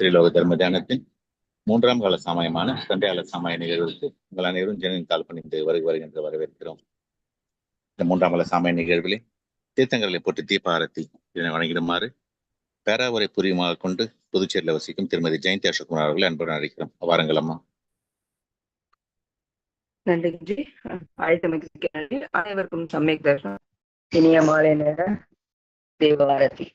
திரிலோக தர்ம தியானத்தின் மூன்றாம் கால சமயமான சண்டையாள சமய நிகழ்வுக்கு உங்கள் அனைவரும் ஜனனின் கால் பணிந்து வருக வருகின்ற வரவேற்கிறோம். இந்த மூன்றாம் கால சமய நிகழ்விலே தீர்த்தங்களை போட்டு தீபாரத்தி இதனை வணங்கிடுமாறு பேராவரை புரியுமாக கொண்டு புதுச்சேரியில் வசிக்கும் திருமதி ஜெயந்தி அசோக்குமார் அவர்களை அன்புடன் அழைக்கிறோம். வாரங்களம்மா நன்றி அழைத்தமைக்கு நன்றி அனைவருக்கும் சமயக் தர்ஷனம் இனிய மாலை நேர தேவாரதி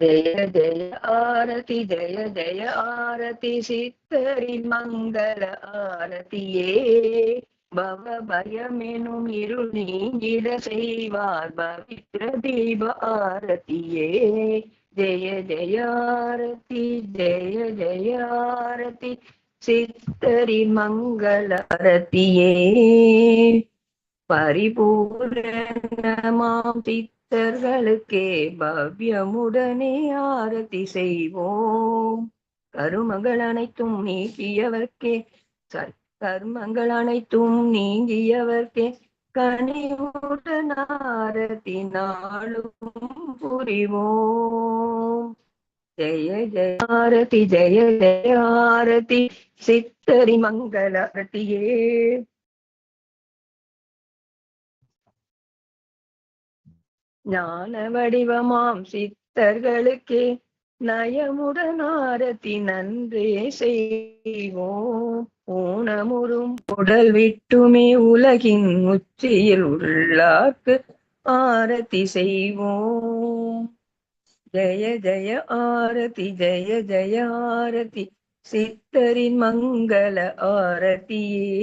ஜெய ஜெய ஆரதி ஜெய ஜெய ஆரதி சித்தரின் மங்கள ஆரதியே. பவ பயமெனும் இருள் நீங்கிட செய்வார் பவித்ர தீப ஆரதியே. ஜெய ஜெய ஆரதி ஜெய ஜெய ஆரதி சித்தரின் மங்கள ஆரதியே. பரிபூரணமாம் சித்தர்களுக்கே பவ்யமுடனே ஆரதி செய்வோம். கருமங்கள் அனைத்தும் நீக்கியவர்க்கே சாரி கர்மங்கள் அனைத்தும் நீங்கியவர்க்கே கனிவுடன் ஆரதி நாளும் புரிவோம். ஜெய ஜெய ஆரதி ஜெய ஜெய ஆரதி சித்தரி மங்கள ஆரதியே ஞான வடிவமாம் சித்தர்களுக்கே நயமுடன் ஆரதி நன்றே செய்வோம். ஊனமுறும் உடல் விட்டுமே உலகின் உச்சியில் உள்ளாக்கு ஆரதி செய்வோம். ஜெய ஜெய ஆரதி ஜெய ஜெய ஆரதி சித்தரின் மங்கள ஆரதியே.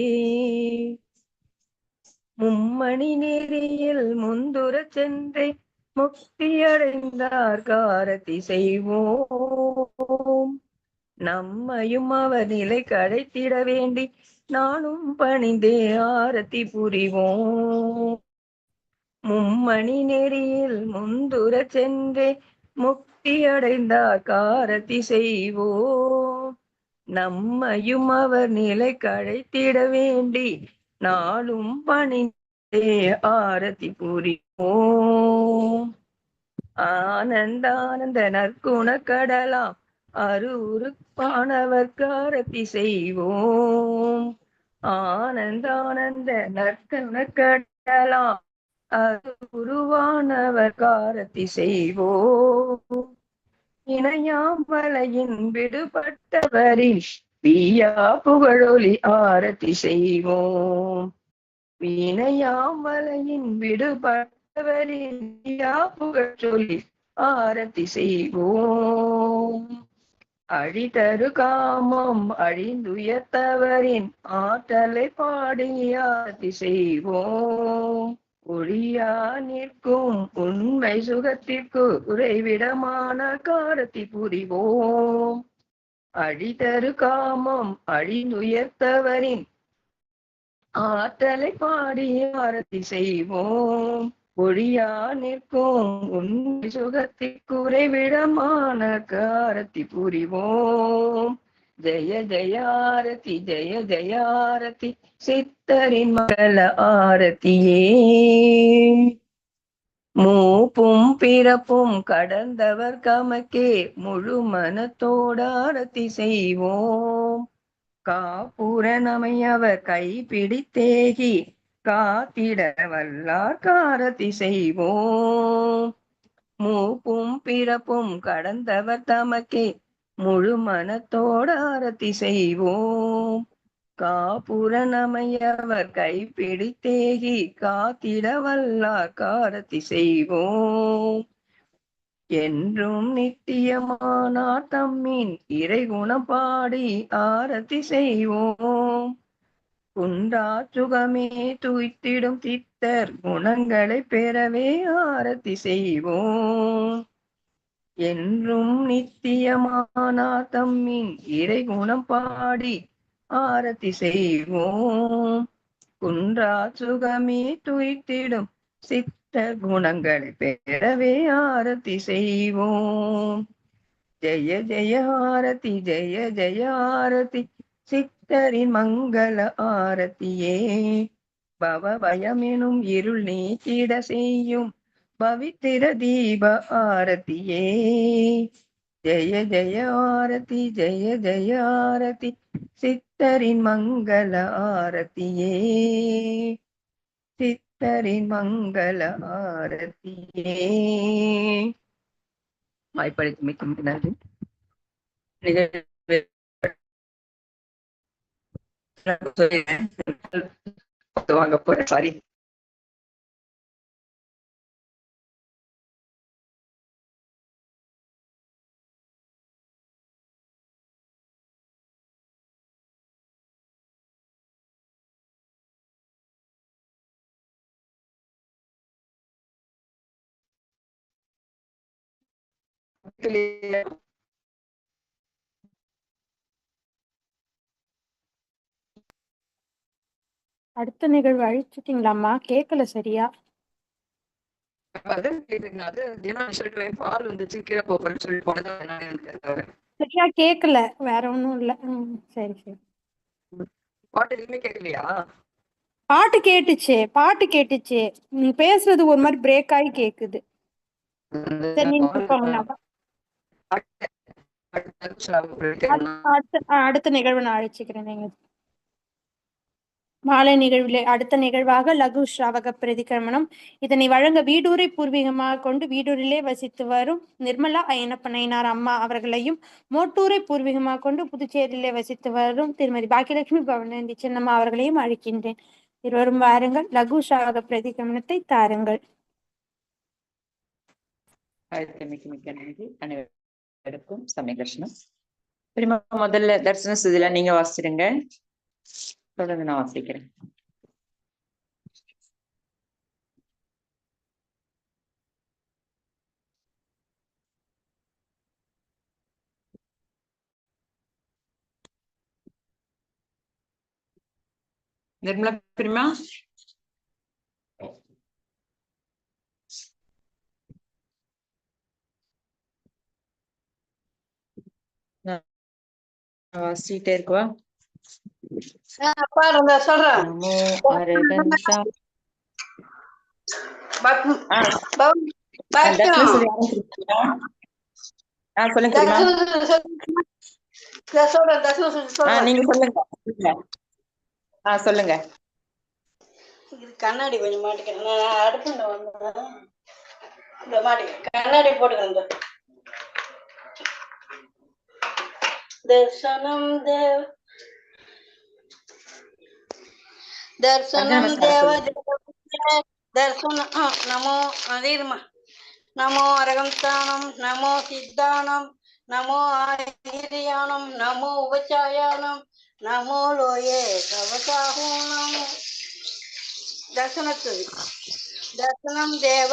மும்மணி நெறியில் முந்துர சென்றே முக்தி அடைந்தார் காரதி செய்வோம். நம்மையும் அவர் நிலை கடைத்திட வேண்டி நானும் பணிந்தே ஆரத்தி புரிவோம். மும்மணி நெறியில் முந்துர சென்றே முக்தி அடைந்தார் காரதி செய்வோம். நம்மையும் அவர் நிலை கடைத்திட வேண்டி நாளும் பணிந்தே ஆரதி புரிவோம். ஆனந்த ஆனந்த நற்குண கடலாம் காரதி செய்வோம். ஆனந்த ஆனந்த நற்குண கடலாம் காரதி செய்வோம் இணையாம்பலையின் விடுபட்டவரின் பியா புகழொலி ஆரத்தி செய்வோம். வீணையாமலையின் விடுபட்டவரின் புகழொலி ஆரத்தி செய்வோம். அழிதரு காமம் அழிந்துயர்த்தவரின் ஆற்றலை பாடி ஆரத்தி செய்வோம். ஒழியா நிற்கும் உண்மை சுகத்திற்கு உறைவிடமான காரத்தி புரிவோம். அழிதரு காமம் அழிந்துயர்த்தவரின் ஆற்றலை பாடி ஆரத்தி செய்வோம். ஒழியா நிற்கும் உண்மை சுகத்திற்கு உறைவிடமான காரத்தி புரிவோம். ஜெய ஜயாரதி ஜெய ஜயாரதி சித்தரின் மகள ஆரதியே மூப்பும் பிறப்பும் கடந்தவர் கமக்கே முழு மனத்தோடாரத்தி செய்வோம் காப்புரனமையவர் கைப்பிடித்தேகி காத்திட வல்லார் காரதி செய்வோம் மூப்பும் பிறப்பும் கடந்தவர் தமக்கே முழு மனத்தோடு ஆரத்தி செய்வோம் காபுரணமையவர் கைப்பிடித்தேகி காத்திட வல்லார் காரத்தி செய்வோம். என்றும் நித்தியமானார் தம்மின் இறை குணப்பாடி ஆரத்தி செய்வோம். குன்றா சுகமே துய்த்திடும் சித்தர் குணங்களை பெறவே ஆரத்தி செய்வோம். என்றும் நித்தியமானார் தம்மின் இறைகுணம் பாடி ஆரத்தி செய்வோம். குன்றா சுகமே துய்த்திடும். சித்த குணங்களை பெறவே ஆரத்தி செய்வோம். ஜெய ஜெய ஆரதி ஜெய ஜெய ஆரதி சித்தரின் மங்கள ஆரத்தியே. பவ பயமெனும் இருள் நீக்கிட செய்யும். பவித்திர தீப ஆரத்தியே. ஜெய ஜெய ஆரதி ஜெய ஜெய ஆரதி சித்தரின் மங்கள ஆரத்தியே. சித்தரின் மங்கள ஆரத்தியே. வாய்ப்பளித்து மிக்க மிக்க நன்றி. வாங்க போறேன். சாரி அடுத்த நிகழ்வு அழிச்சிட்டீங்களாம்மா? கேட்கல சரியா. சரியா கேட்கல வேற ஒண்ணும் இல்ல. சரி சரி. பாட்டு கேட்டுச்சு பாட்டு கேட்டுச்சு. நீ பேசுறது ஒரு மாதிரி பிரேக் ஆகி கேக்குது. சரி நீங்க அடுத்த நிகழ்வு நான் அழைச்சிக்கிறேன் நீங்க. மாலை நிகழ்விலே அடுத்த நிகழ்வாக லகு ஸ்ராவக பிரதிக்கிரமணம். இதனை வழங்க வீடூரை பூர்வீகமாக கொண்டு வீடூரிலே வசித்து வரும் நிர்மலா ஐயனப்ப நயினார் அம்மா அவர்களையும் மோட்டூரை பூர்வீகமாக கொண்டு புதுச்சேரியிலே வசித்து வரும் திருமதி பாக்கியலட்சுமி பவனந்தி சின்னம்மா அவர்களையும் அழைக்கின்றேன். இருவரும் வாருங்கள். லகு ஸ்ராவக பிரதிக்கிரமணத்தை தாருங்கள். மிக்க மிக்க நன்றி எடுக்கும். சமய கிருஷ்ணன் பெரியம்மா முதல்ல தரிசன சுதில நீங்க வாசிடுங்க தொடர்ந்து நான் வாசிக்கிறேன். நிர்மலா பெரியம்மா நான் வாசிட்டே இருக்குவா பாருங்க சொல்றேன் நமோ அரகந்தா பத்ம- ஆ, பவன் ஆ, தரிசன பாக்கியம். சுதி ஆரம்பிச்சிருக்கீங்களா? ஆ சொல்லுங்க பெரியம்மா தர்சனம் சொல்லு. நான் சொல்றேன் தர்சனம் சொல்லி ஆ சொல்றேன் நீங்க சொல்லுங்க சொல்லுங்க. ஆ சொல்லுங்க இது கண்ணாடி கொஞ்சம் மாட்டிக்கிறேன். நான் அடுப்புல வந்தேன் இந்த மாட்டிக்கிறேன். கண்ணாடி போட்டுக்கிறேன் தர்சனம் தேவ தர்சனம் தேவ தர்சனம் நமோ அதேதுமா நமோ அரகந்தானம் நமோ சித்தானம் நமோ ஆதிரியானம் நமோ உபச்சாயானம் நமோ லோயே கவசாகூனம் தர்சனத்துதி தர்சனம் தேவ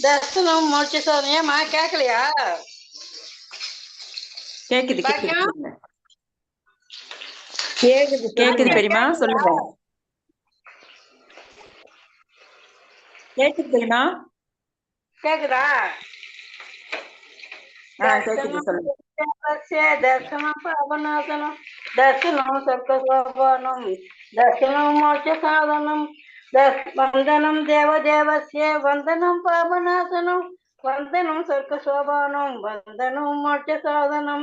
தேவஸ்ய தர்சனம் பாவநாசனம் தர்சனம் சர்க்க சோபானம் தர்சனம் மோட்ச சோதனை ஏமா கேட்கலையா கேக்குது கேக்குது பாக்கியம்? சொல்லுங்க. கேக்குது பெரியம்மா சொல்லுங்க. கேக்குது பெரியம்மா கேக்குதா ஆ கேக்குது சொல்லுங்க தேவஸ்ய தர்சனம் பாவநாசனம் వందనం దేవదేవస్యే వందనం పాపనాశనం వందనం సర్క శోభానం వందనం మోక్ష సాధనం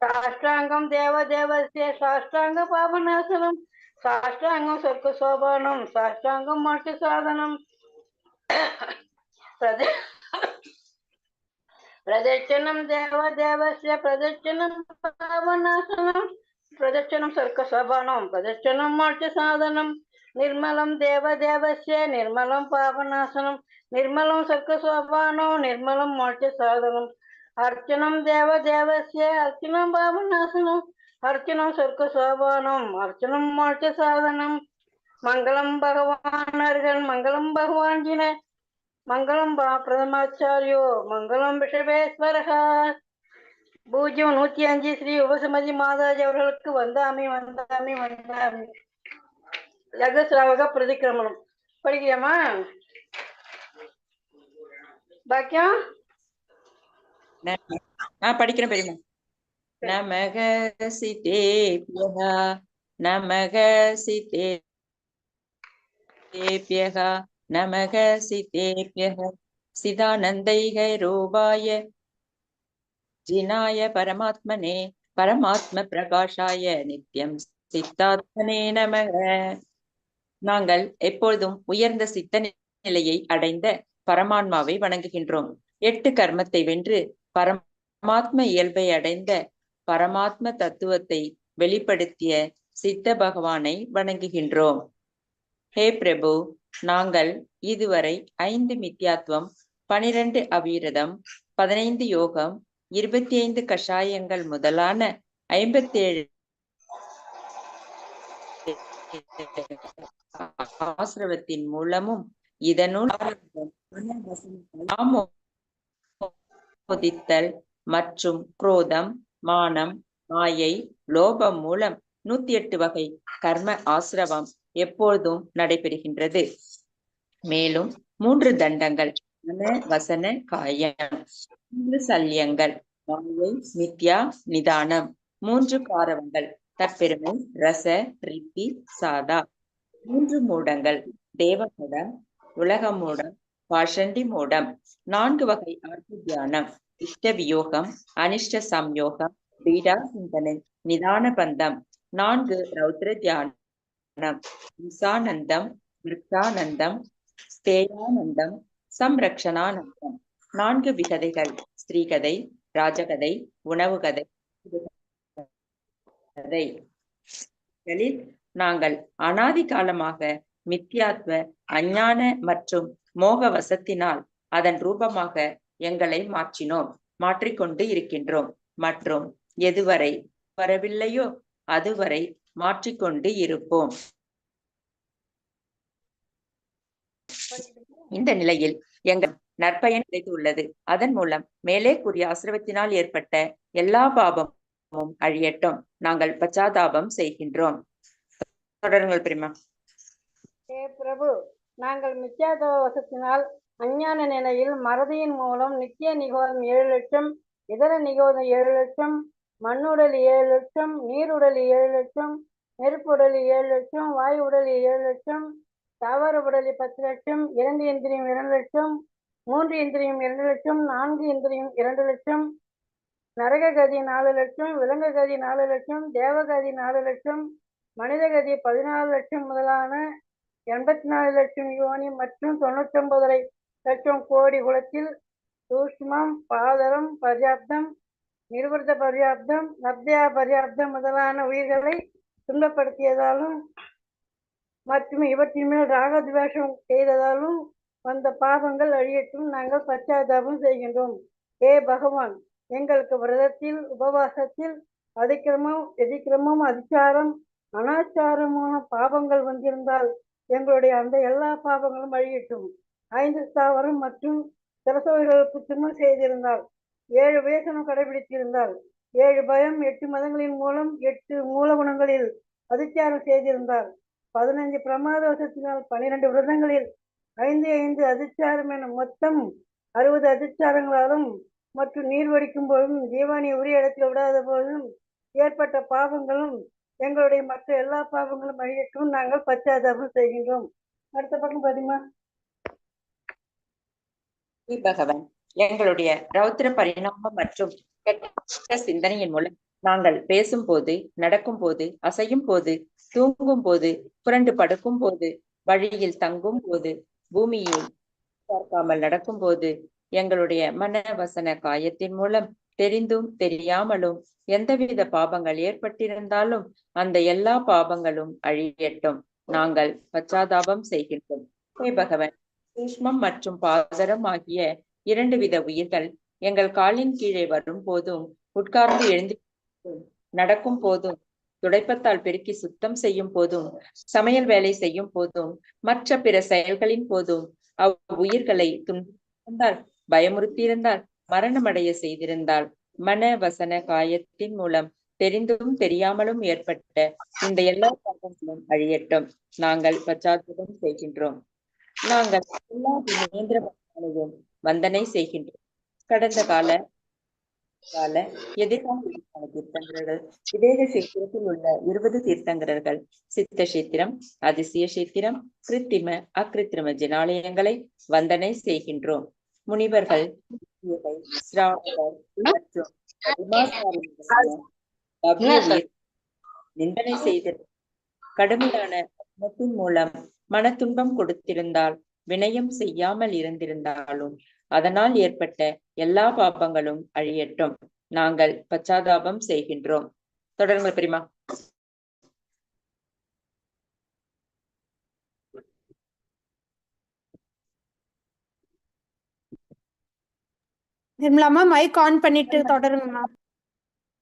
సాష్టాంగం దేవదేవస్య సాష్టాంగ పాపనాశనం సాష్టాంగం సర్క శోభానం సాష్టాంగం మోక్ష సాధనం ప్రదే ప్రదక్షిణం దేవదేవస్య ప్రదక్షిణం పాపనాశనం ప్రదక్షిణం సర్క శోభానం ప్రదక్షిణం మోక్ష సాధనం నిర్మలం దేవ దేవస్య నిర్మలం పాపనాశనం నిర్మలం సర్క శోభానం నిర్మలం మోక్ష సాధనం అర్చనం దేవ దేవస్య అర్చనం పాపనాశనం అర్చనం సర్క శోభానం అర్చనం మోక్ష సాధనం మంగళం భగవాన్ అర్గన్ మంగళం భగవాన్ జిన மங்களம் பா பிரதமாச்சாரியோ மங்களம் விஷவேஸ்வரக பூஜ்யம் நூத்தி அஞ்சு ஸ்ரீ உபசமதி மாதாஜி அவர்களுக்கு வந்தாமி வந்தாமி வந்தாமி லகசிராவக பிரதிக்கிரமணம். படிக்கிறியாமா பாக்கியம் நான் படிக்கிறேன் பெரியம்மா. நமக சிதே பியகா நமக சிதே சிதேபியः நமக சித்தேபியக சிதானந்தைக ரூபாய ஜினாய பரமாத்மனே பரமாத்ம பிரகாஷாய நித்யம் சித்தாத்மனே நமக. நாங்கள் எப்பொழுதும் உயர்ந்த சித்த நிலையை அடைந்த பரமாத்மாவை வணங்குகின்றோம். எட்டு கர்மத்தை வென்று பரமாத்ம இயல்பை அடைந்த பரமாத்ம தத்துவத்தை வெளிப்படுத்திய சித்த பகவானை வணங்குகின்றோம். ஹே பிரபு நாங்கள் இதுவரை ஐந்து மித்யாத்வம் பனிரெண்டு அவிரதம் பதினைந்து யோகம் இருபத்தி ஐந்து கஷாயங்கள் முதலான ஐம்பத்தேழு ஆசிரவத்தின் மூலமும் இதனுள் ஆமோதித்தல் மற்றும் குரோதம் மானம் மாயை லோபம் மூலம் நூத்தி எட்டு வகை கர்ம ஆசிரவம் எப்பொழுதும் நடைபெறுகின்றது. மேலும் மூன்று தண்டங்கள் வசன காயம் மூன்று சல்யங்கள் மாயை மித்யா நிதானம் மூன்று காரவங்கள் தற்பெருமை ரச ரித்தி சாதா. மூன்று மூடங்கள். தேவமூடம் உலக மூடம் பாஷண்டி மூடம் நான்கு வகை ஆர்த்தி தியானம். இஷ்ட வியோகம் அனிஷ்ட சம்யோகம் பீடா சிந்தனை நிதான பந்தம். நான்கு ரௌத்ர தியானம். விசானந்தம் விருத்தானந்தம் ஸ்தேயானந்தம் சம்ரக்ஷணானந்தம். நான்கு விகதைகள். ஸ்ரீகதை ராஜகதை உணவு கதை கதை நாங்கள் அனாதி காலமாக மித்யாத்வ அஞ்ஞான மற்றும் மோக வசத்தினால் அதன் ரூபமாக எங்களை மாற்றினோம் மாற்றிக்கொண்டு இருக்கின்றோம். மற்றும் எதுவரை வரவில்லையோ அதுவரை மாற்றிக்கொண்டு இருப்போம். இந்த நிலையில் எங்கள் நற்பயன் கிடைத்துள்ளது. அதன் மூலம் மேலே கூறிய ஆசிரவத்தினால் ஏற்பட்ட எல்லா பாபமும் அழியட்டும். நாங்கள் பச்சாதாபம் செய்கின்றோம். தொடருங்கள் பிரிமா. ஏ பிரபு நாங்கள் மித்யாதோஷத்தினால் அஞ்ஞான நிலையில் மறதியின் மூலம் நித்திய நிகோதம் ஏழு லட்சம் இதர நிகோதம் ஏழு லட்சம் மண்ணுடல் ஏழு லட்சம் நீருடல் ஏழு லட்சம் நெருப்புடல் ஏழு லட்சம் வாயு உடல் ஏழு லட்சம் தாவர உடல் பத்து லட்சம் இரண்டு இந்திரியம் இரண்டு லட்சம் மூன்று இந்திரியம் இரண்டு லட்சம் நான்கு இந்திரியம் இரண்டு லட்சம் நரக கதி நாலு லட்சம் விலங்கு கதி நாலு லட்சம் தேவகதி நாலு லட்சம் மனித கதி பதினாலு லட்சம் முதலான எண்பத்தி நாலு லட்சம் யோனி மற்றும் தொண்ணூற்றொன்பதரை லட்சம் கோடி குலத்தில் சூஷ்மம் பாதரம் பர்யாப்தம் நிர்வர்த்த பர்யாப்தம் நப்தியா பர்யாப்தம் முதலான உயிர்களை துன்பப்படுத்தியதாலும் மற்றும் இவற்றின் மேல் ராகத்வேஷம் செய்ததாலும் வந்த பாவங்கள் அழியட்டும் நாங்கள் பச்சாதாபம் செய்கின்றோம். ஏ பகவான் எங்களுக்கு விரதத்தில் உபவாசத்தில் அதிக்கிரமம் எதிக்கிரமம் அதிச்சாரம் அனாச்சாரமான பாபங்கள் வந்திருந்தால் எங்களுடைய அந்த எல்லா பாபங்களும் அழியட்டும் ஐந்து ஸ்தாவரம் மற்றும் சிரசோர்களுக்கு திருமணம் செய்திருந்தால் ஏழு வேசனம் கடைபிடித்திருந்தால் ஏழு பயம் எட்டு மதங்களின் மூலம் எட்டு மூலகுணங்களில் அதிச்சாரம் செய்திருந்தால் பிரமாத பிரமாதோஷத்தினால் பன்னிரெண்டு விரதங்களில் ஐந்து ஐந்து அதிச்சாரம் என மொத்தம் அறுபது அதிச்சாரங்களாலும் மற்றும் நீர் வடிக்கும் போதும் ஜீவானி உரிய இடத்தில் விடாத போதும் ஏற்பட்ட பாவங்களும் எங்களுடைய மற்ற எல்லா பாவங்களும் அழியட்டும் நாங்கள் பச்சாதாபம் செய்கின்றோம். அடுத்த பக்கம் பாத்தீமா பகவான் எங்களுடைய ரௌத்திர பரிணாமம் மற்றும் கெட்ட சிந்தனையின் மூலம் நாங்கள் பேசும்போது நடக்கும் போது அசையும் போது தூங்கும் போது புரண்டு படுக்கும் போது வழியில் தங்கும் போது பூமியை பார்க்காமல் நடக்கும் போது எங்களுடைய மன வசன காயத்தின் மூலம் தெரிந்தும் தெரியாமலும் எந்தவித பாபங்கள் ஏற்பட்டிருந்தாலும் அந்த எல்லா பாபங்களும் அழியட்டும். நாங்கள் பச்சாதாபம் செய்கின்றோம். ஹே பகவன் சூஷ்மம் மற்றும் பாதரம் ஆகிய இரண்டு வித உயிர்கள் எங்கள் காலின் கீழே வரும் போதும் உட்கார்ந்து எழுந்து நடக்கும் போதும் துடைப்பத்தால் பெருக்கி சுத்தம் செய்யும் போதும் சமையல் வேலை செய்யும் போதும் மற்ற பிற செயல்களின் போதும் அவ்வுயிர்களை துன்பந்தால் பயமுறுத்தியிருந்தால் மரணமடைய செய்திருந்தாள். மன வசன காயத்தின் மூலம் தெரிந்தும் தெரியாமலும் ஏற்பட்ட இந்த எல்லா பாவங்களும் அழியட்டும். நாங்கள் பச்சாத்தாபம் செய்கின்றோம். நாங்கள் எல்லா தினேந்திர பகவானையும் வந்தனை செய்கின்றோம். கடந்த கால கால எதிர்கால தீர்த்தங்கரர்கள் விதேக சீத்திரத்தில் உள்ள இருபது தீர்த்தங்கரர்கள் சித்த சீத்திரம் அதிசய சீத்திரம் கிருத்திம அகிருத்திம ஜினாலயங்களை வந்தனை செய்கின்றோம். முனிவர்கள் மற்றும் நிந்தனை செய்து கடுமையான மத்தின் மூலம் மன துன்பம் கொடுத்திருந்தால் வினயம் செய்யாமல் இருந்திருந்தாலும் அதனால் ஏற்பட்ட எல்லா பாபங்களும் அழியட்டும். நாங்கள் பச்சாதாபம் செய்கின்றோம். தொடருங்கள் பிரிமா நிர்மலாமா மைக் ஆன் பண்ணிட்டு தொடருங்கம்மா.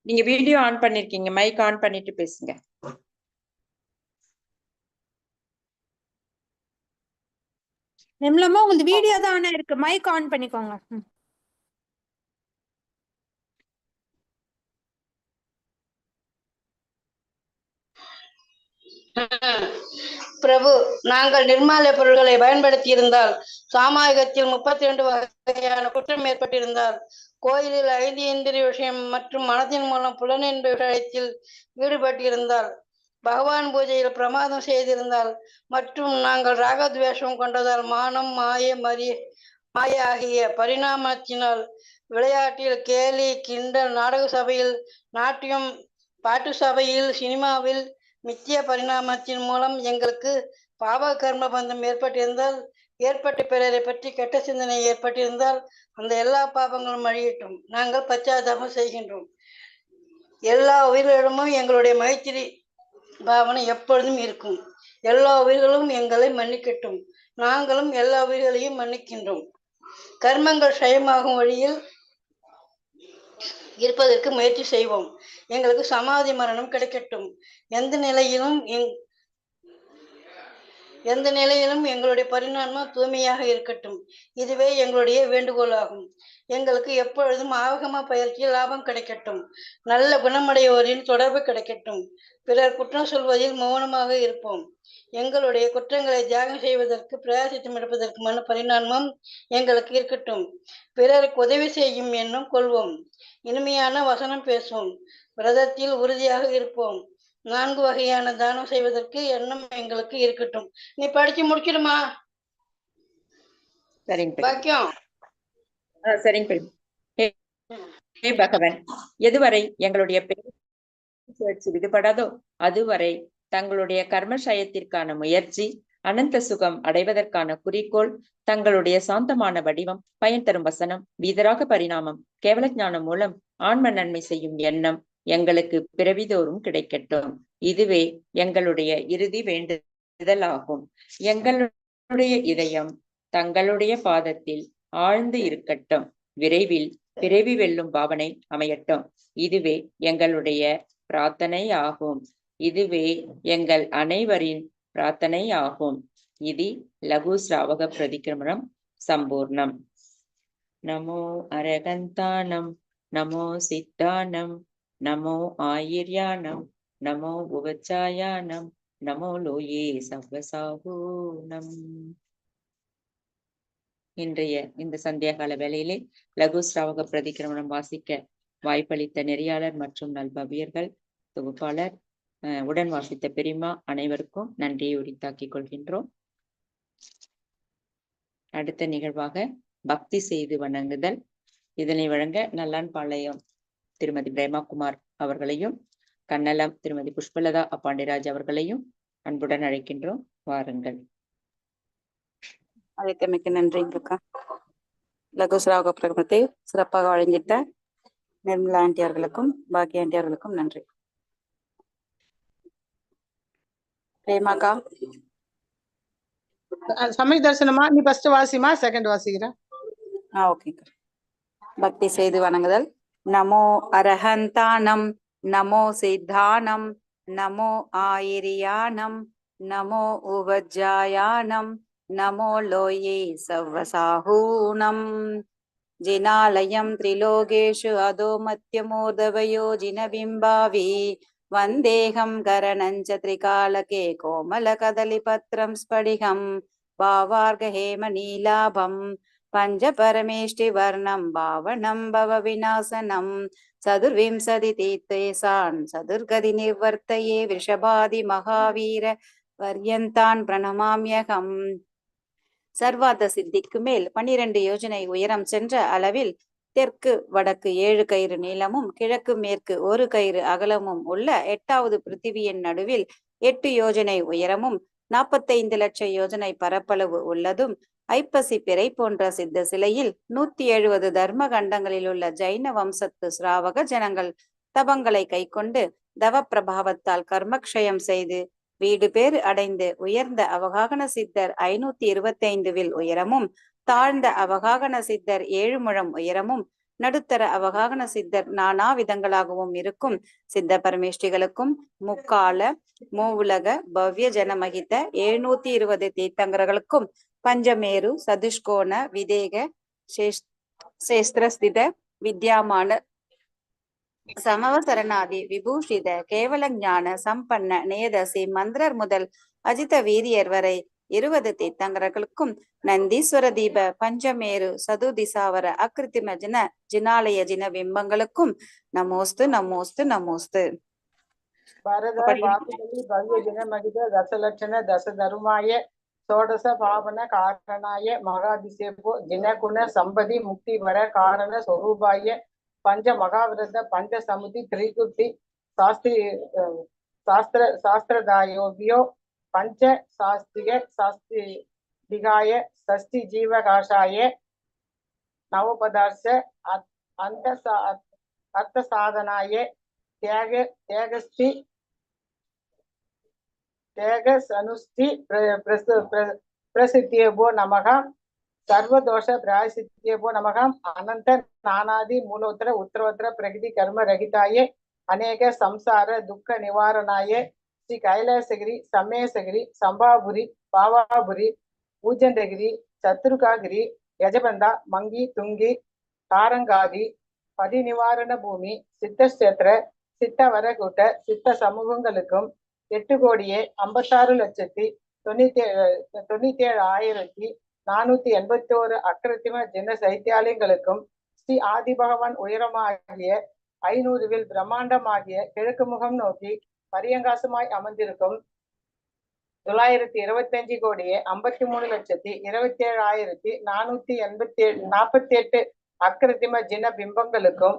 நீங்க வீடியோ ஆன் பண்ணிருக்கீங்க மைக் ஆன் பண்ணிட்டு பேசுங்க. நிர்மலாமா உங்களுக்கு வீடியோ தான் ஆனா இருக்கு மைக் ஆன் பண்ணிக்கோங்க. ம். பிரபு நாங்கள் நிர்மால பொருள்களை பயன்படுத்தி இருந்தால் சாமாயகத்தில் முப்பத்தி ரெண்டு வகையான குற்றம் ஏற்பட்டிருந்தால் கோயிலில் ஐந்து இந்திரிய விஷயம் மற்றும் மனதின் மூலம் புலனின்ப விஷயத்தில் ஈடுபட்டிருந்தால் பகவான் பூஜையில் பிரமாதம் செய்திருந்தால் மற்றும் நாங்கள் ராகத்வேஷம் கொண்டதால் மானம் மாய மரிய மாய ஆகிய பரிணாமத்தினால் விளையாட்டில் கேலி கிண்டல் நாடக சபையில் நாட்டியம் பாட்டு சபையில் சினிமாவில் மித்திய பரிணாமத்தின் மூலம் எங்களுக்கு பாவ கர்ம பந்தம் ஏற்பட்டிருந்தால் ஏற்பட்ட பிறரை பற்றி கெட்ட சிந்தனை ஏற்பட்டிருந்தால் அந்த எல்லா பாவங்களும் அழியட்டும். நாங்கள் பச்சாதாபம் செய்கின்றோம். எல்லா உயிர்களிடமும் எங்களுடைய மைத்திரி பாவனை எப்பொழுதும் இருக்கும். எல்லா உயிர்களும் எங்களை மன்னிக்கட்டும். நாங்களும் எல்லா உயிர்களையும் மன்னிக்கின்றோம். கர்மங்கள் ஷயமாகும் வழியில் இருப்பதற்கு முயற்சி செய்வோம். எங்களுக்கு சமாதி மரணம் கிடைக்கட்டும். எந்த நிலையிலும் எங் எந்த நிலையிலும் எங்களுடைய பரிணாமம் தூய்மையாக இருக்கட்டும். இதுவே எங்களுடைய வேண்டுகோளாகும். எங்களுக்கு எப்பொழுதும் ஆவகம பயிற்சியில் லாபம் கிடைக்கட்டும். நல்ல குணமடையோரின் தொடர்பு கிடைக்கட்டும். பிறர் குற்றம் சொல்வதில் மௌனமாக இருப்போம். எங்களுடைய குற்றங்களை தியாகம் செய்வதற்கு பிரயாசித்தம் எடுப்பதற்குமான பரிணாமம் எங்களுக்கு இருக்கட்டும். பிறருக்கு உதவி செய்யும் எண்ணம் கொள்வோம். இனிமையான வசனம் பேசுவோம். விரதத்தில் உறுதியாக இருப்போம். நான்கு வகையான தானம் செய்வதற்கு எண்ணம் எங்களுக்கு இருக்கட்டும். நீ படிச்சு முடிச்சிடுமா? சரிங்க. பாக்கியம். சரிங்க ஹே பகவன் எதுவரை எங்களுடைய பேச்சு விடுபடாதோ அதுவரை தங்களுடைய கர்மசயத்திற்கான முயற்சி அனந்த சுகம் அடைவதற்கான குறிக்கோள் தங்களுடைய சாந்தமான வடிவம் பயன் தரும் வசனம் வீதராக பரிணாமம் கேவல ஞானம் மூலம் ஆன்ம நன்மை செய்யும் எண்ணம் எங்களுக்கு பிறவிதோறும் கிடைக்கட்டும். இதுவே எங்களுடைய இறுதி வேண்டுதல் ஆகும் எங்களுடைய இதயம் தங்களுடைய பாதத்தில் ஆழ்ந்து இருக்கட்டும். விரைவில் பிறவி வெல்லும் பாவனை அமையட்டும். இதுவே எங்களுடைய பிரார்த்தனை ஆகும் இதுவே எங்கள் அனைவரின் பிரார்த்தனை ஆகும் இது லகு ஸ்ராவக பிரதிக்கிரமணம் சம்பூர்ணம். நமோ அரகந்தானம் நமோ சித்தானம் நமோ ஆயிர்யானம் நமோ உபச்சாயானம் நமோ லோயே சவ்வசாகூனம் இன்றைய இந்த சந்தியாகால வேளையிலே லகு ஸ்ராவக பிரதிக்கிரமணம் வாசிக்க வாய்ப்பளித்த நெறியாளர் மற்றும் நல்பவியர்கள் தொகுப்பாளர் அஹ், உடன் வாசித்த பெரியமா அனைவருக்கும் நன்றியை உரித்தாக்கிக் கொள்கின்றோம். அடுத்த நிகழ்வாக பக்தி செய்து வணங்குதல். இதனை வழங்க நல்லான் பாளையம் திருமதி பிரேமாகுமார் அவர்களையும் கண்ணலம் திருமதி புஷ்பலதா அப்பாண்டிராஜ் அவர்களையும் அன்புடன் அழைக்கின்றோம். வாருங்கள். அழைத்தமைக்கு நன்றிங்கக்கா லகு சிராக பிரகமத்தை சிறப்பாக வழங்கிட்ட நிர்மலா ஆண்டி அவர்களுக்கும் பாக்கிய ஆண்டி அவர்களுக்கும் நன்றி. பிரேமாக்கா சமய தரிசனமா? நீ ஃபர்ஸ்ட் வாசிமா செகண்ட் வாசிக்கிறேன் ஆ ஓகேக்கா பக்தி செய்து வணங்குதல். नमो अरहन्तानं नमो सिद्धानं नमो आयिर्यानं नमो उवज्जायानं नमो लोये सवसाहूनम् जिनालयं त्रिलोकेषु अधोमत्यमोदवयोजिनबिम्बावी वन्देऽहं करणञ्च त्रिकालके कोमलकदलिपत्रं स्फटिकं भावार्गहेमनीलाभम् பஞ்ச பரமேஷ்டி வர்ணம் பாவனம் பவ விநாசனம். சதுர்விம்சதி தீர்த்தேசான் சதுர்கதி நிவர்த்தையே விஷபாதி மகாவீர வர்யந்தான் பிரணமாமியகம். சர்வாத சித்திக்கு மேல் பனிரெண்டு யோஜனை உயரம் சென்ற அளவில் தெற்கு வடக்கு ஏழு கயிறு நீளமும் கிழக்கு மேற்கு ஒரு கயிறு அகலமும் உள்ள எட்டாவது பிருத்திவியின் நடுவில் எட்டு யோஜனை உயரமும் நாற்பத்தைந்து லட்சம் யோஜனை பரப்பளவு உள்ளதும் ஐப்பசி பிறை போன்ற சித்த சிலையில் நூத்தி எழுபது தர்ம கண்டங்களில் உள்ள ஜைன வம்சத்து சிராவக ஜனங்கள் தபங்களை கைக்கொண்டு தவ பிரபாவத்தால் கர்மக்ஷயம் செய்து வீடு பேர் அடைந்து உயர்ந்த அவகாகன சித்தர் ஐநூத்தி இருபத்தி ஐந்து வில் உயரமும் தாழ்ந்த அவகாகன சித்தர் ஏழு முழம் உயரமும் நடுத்தர அவகாகன சித்தர் நானா விதங்களாகவும் இருக்கும். சித்த பரமேஷ்டிகளுக்கும் முக்கால மூவுலக பவ்ய ஜனமகித்த எழுநூத்தி இருபது தீர்த்தங்கர்களுக்கும் பஞ்சமேரு சதுஷ்கோண விதேக சேஷ்- சேஸ்திரஸ்தித வித்யாமான சமவசரணாதி விபூஷித கேவல ஞான சம்பன்ன நேதசி மந்திரர் முதல் அஜித வீரியர் வரை இருபது தீர்த்தங்கர்களுக்கும் நந்தீஸ்வர தீப பஞ்சமேரு சதுதிசாவர அக்கிருத்திம ஜின ஜினாலய ஜின பிம்பங்களுக்கும் நமோஸ்து நமோஸ்து நமோஸ்து ಭರದ அப்படி- ಬಾಹುಬಲಿ ಭವ್ಯ ದಿನಮಗಿದ ದಶಲಕ್ಷಣ ದಶ ಧರ್ಮಾಯ ಷೋಡಶ ಪಾವನ ಕಾರಣಾಯ ಮಹಾಭಿಷೇಕೋ ಜಿನಗುಣ ಸಂಪದಿ ಮುಕ್ತಿ ವರ ಕಾರಣ ಸ್ವರೂಪಾಯ ಪಂಚ ಮಹಾವ್ರತ ಪಂಚ ಸಮಿತಿ ತ್ರಿಕುಟಿ ಶಾಸ್ತ್ರಿ பஞ்ச சாஸ்திரிய சாஸ்தி திகாய சஷ்டி ஜீவகாஷாய நவபதார்ஷ அந்த அர்த்த சாதனாய தேக தேகஸ்ரீ தேகசனுஷ்டி பிரசித்தியபோ நமகம் சர்வதோஷ பிராசித்தியபோ நமகம் அனந்த நானாதி மூலோத்தர உத்தரோத்தர பிரகிதி கர்ம ரகிதாய அநேக சம்சார துக்க நிவாரணாய ஸ்ரீ கைலாசகிரி சம்மேசகிரி சம்பாபுரி பாவாபுரி பூஜண்டகிரி சத்ருகாகிரி யஜபந்தா மங்கி துங்கி தாரங்காதி பதிநிவாரண பூமி சித்தக்ஷேத்திர சித்த வரக்கூட்ட சித்த சமூகங்களுக்கும் எட்டு கோடியே ஐம்பத்தாறு லட்சத்தி தொண்ணூத்தி தொண்ணூத்தி ஏழு ஆயிரத்தி நானூத்தி எண்பத்தி ஒரு அக்கிரத்திம ஜின சைத்தியாலயங்களுக்கும் ஸ்ரீ ஆதிபகவான் உயரமாகிய ஐநூறுவில் பிரம்மாண்டமாகிய கிழக்கு முகம் நோக்கி பரியங்காசமாய் அமர்ந்திருக்கும் தொள்ளாயிரத்தி இருபத்தி அஞ்சு கோடியே ஐம்பத்தி மூணு லட்சத்தி இருபத்தி ஏழு ஆயிரத்தி நானூத்தி எண்பத்தி ஏழு நாற்பத்தி எட்டு அக்கிருத்திம ஜின பிம்பங்களுக்கும்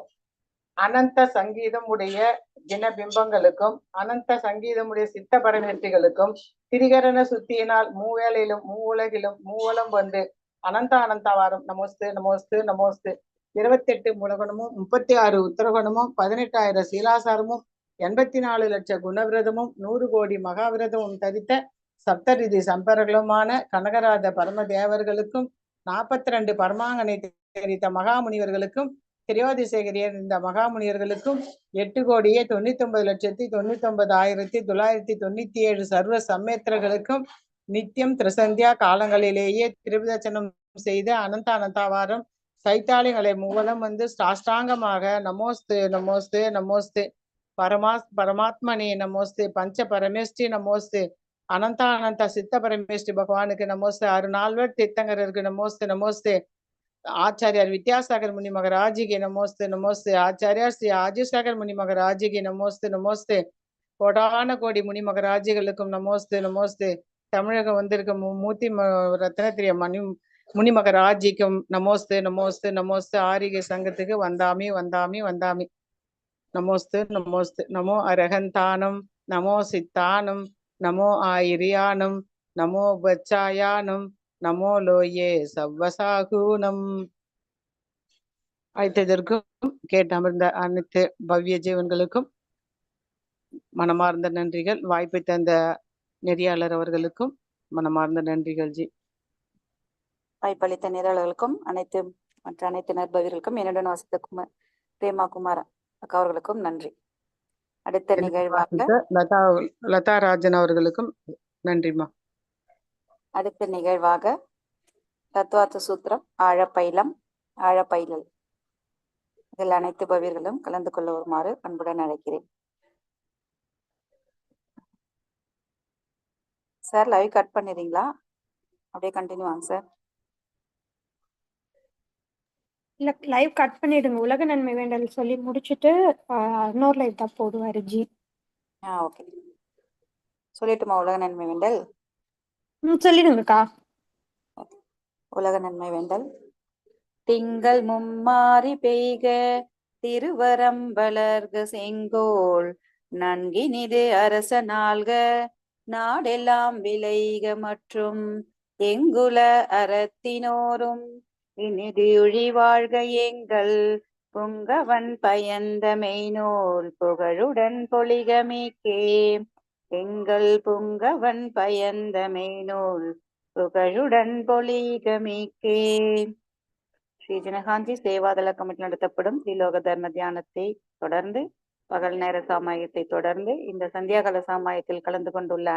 அனந்த சங்கீதம் உடைய ஜின பிம்பங்களுக்கும் அனந்த சங்கீதமுடைய சித்த பரமேற்றிகளுக்கும் திரிகரண சுத்தியினால் மூவேளையிலும் மூவுலகிலும் மூவலம் வந்து அனந்த அனந்தவாரம் நமோஸ்து நமோஸ்து நமோஸ்து. இருபத்தெட்டு மூலகுணமும் முப்பத்தி ஆறு உத்தரகுணமும் பதினெட்டாயிரம் சீலாசாரமும் எண்பத்தி நாலு லட்ச குணவிரதமும் நூறு கோடி மகாவிரதமும் தரித்த சப்தரிதி சம்பர்களுமான கனகராஜ பரமதேவர்களுக்கும் நாற்பத்தி ரெண்டு பரமாங்கனை தெரித்த மகாமுனிவர்களுக்கும் திரியோதிசேகரியர் இந்த மகாமுனிவர்களுக்கும் எட்டு கோடியே தொண்ணூத்தி ஒன்பது லட்சத்தி தொண்ணூத்தி ஒன்பது ஆயிரத்தி தொள்ளாயிரத்தி தொண்ணூத்தி ஏழு சர்வ சம்மேத்திரர்களுக்கும் நித்தியம் திரிசந்தியா காலங்களிலேயே திருவிதச்சனம் செய்த அனந்த அனந்தாவாரம் சைத்தாளிகளை மூலம் வந்து சாஷ்டாங்கமாக நமோஸ்து நமோஸ்து நமோஸ்து பரமாஸ் பரமாத்மனே நமோஸ்து பஞ்ச பரமேஷ்டி நமோஸ்து அனந்தானந்த சித்த பரமேஷ்டி பகவானுக்கு நமோஸ்து ஆறு நால்வர் நமோஸ்து நமோஸ்து ஆச்சாரியார் வித்யாசாகர் முனி மகராஜிக்கு நமோஸ்து நமோஸ்து ஆச்சாரியார் ஸ்ரீ ஆஜிசாகர் முனி மகராஜிக்கு நமோஸ்து நமோஸ்து கோடான கோடி முனி மகராஜிகளுக்கும் நமோஸ்து நமோஸ்து தமிழகம் வந்திருக்க மூத்தி மூர்த்தி ரத்னத்திரிய மணி முனிமகராஜிக்கும் நமோஸ்து நமோஸ்து நமோஸ்து ஆரிய சங்கத்துக்கு வந்தாமி வந்தாமி வந்தாமி. நமோஸ்து நமோஸ்து. நமோ அரகந்தானம் நமோ சித்தானம் நமோ ஆயிரியானம் நமோ பச்சாயானம் நமோ லோயே சவ்வசாகூனம். அழைத்ததற்கும் கேட்டமர்ந்த அனைத்து பவ்ய ஜீவன்களுக்கும் மனமார்ந்த நன்றிகள். வாய்ப்பை தந்த நெறியாளர் அவர்களுக்கும் மனமார்ந்த நன்றிகள் ஜி. வாய்ப்பளித்த நேரலர்களுக்கும் அனைத்து மற்ற அனைத்து நற்பவர்களுக்கும் என்னுடன் வசித்த குமார் பிரேமா குமாரன். அக்கா அவர்களுக்கும் நன்றி. அடுத்த நிகழ்வாக லதா லதா ராஜன் அவர்களுக்கும் நன்றிம்மா. அடுத்த நிகழ்வாக தத்துவார்த்த சூத்திரம் ஆழப்பைலம் ஆழப்பைலல். இதில் அனைத்து பவிர்களும் கலந்து கொள்ள வருமாறு அன்புடன் அழைக்கிறேன். சார் லைவ் கட் பண்ணிடுறீங்களா? அப்படியே கண்டினியூ வாங்க சார். இல்ல லைவ் கட் பண்ணிடுங்க. உலக நன்மை வேண்டல் சொல்லி முடிச்சிட்டு இன்னொரு லைவ் தான் போடுவாரு ஜி. ஆ ஓகே சொல்லட்டுமா உலக நன்மை வேண்டல்? ம் சொல்லிடுங்கக்கா. உலக நன்மை வேண்டல். திங்கள் மும்மாறி பெய்க திருவரம் வளர்க செங்கோல் நன்கினிது அரச நாள்க நாடெல்லாம் விளைக மற்றும் எங்குல அறத்தினோரும் இனிதியுழி வாழ்க எங்கள் புங்கவன் பயந்த மெய்நூல் புகழுடன் பொலிகமிக்கே எங்கள் புங்கவன் பயந்த மெய்நூல் புகழுடன் பொலிகமிக்கே ஸ்ரீ ஜனகாந்தி சேவாதள கமிட்டி நடத்தப்படும் ஸ்ரீலோக தர்ம தியானத்தை தொடர்ந்து பகல் நேர சாமாயத்தை தொடர்ந்து இந்த சந்தியாகல சாமாயத்தில் கலந்து கொண்டுள்ள